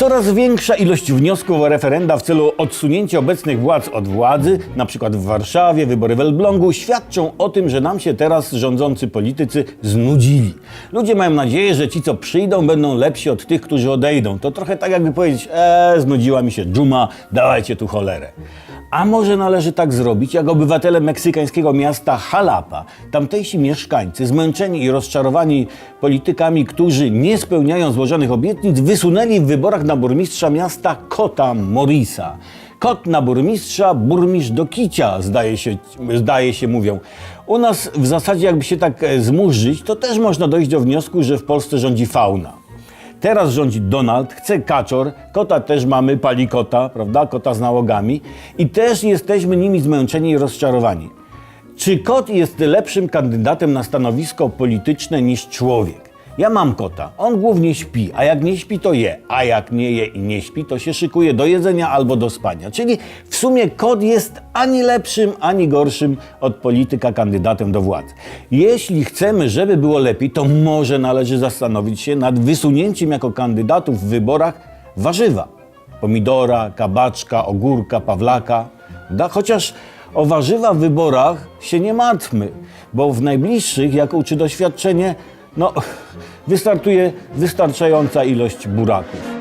Coraz większa ilość wniosków o referenda w celu odsunięcia obecnych władz od władzy, przykład w Warszawie, wybory w Elblągu, świadczą o tym, że nam się teraz rządzący politycy znudzili. Ludzie mają nadzieję, że ci, co przyjdą, będą lepsi od tych, którzy odejdą. To trochę tak jakby powiedzieć, eee, znudziła mi się dżuma, dawajcie tu cholerę. A może należy tak zrobić, jak obywatele meksykańskiego miasta Jalapa. Tamtejsi mieszkańcy, zmęczeni i rozczarowani politykami, którzy nie spełniają złożonych obietnic, wysunęli w wyborach na burmistrza miasta Kota Morisa. Kot na burmistrza, burmistrz do kicia, zdaje się, zdaje się mówią. U nas w zasadzie jakby się tak e, zmurzyć, to też można dojść do wniosku, że w Polsce rządzi fauna. Teraz rządzi Donald, chce kaczor, kota też mamy, pali kota, prawda? Kota z nałogami i też jesteśmy nimi zmęczeni i rozczarowani. Czy kot jest lepszym kandydatem na stanowisko polityczne niż człowiek? Ja mam kota, on głównie śpi, a jak nie śpi, to je, a jak nie je i nie śpi, to się szykuje do jedzenia albo do spania. Czyli w sumie kot jest ani lepszym, ani gorszym od polityka kandydatem do władzy. Jeśli chcemy, żeby było lepiej, to może należy zastanowić się nad wysunięciem jako kandydatów w wyborach warzywa. Pomidora, kabaczka, ogórka, pawlaka. Da, chociaż o warzywa w wyborach się nie martwmy, bo w najbliższych, jak uczy doświadczenie, no, wystartuje wystarczająca ilość buraków.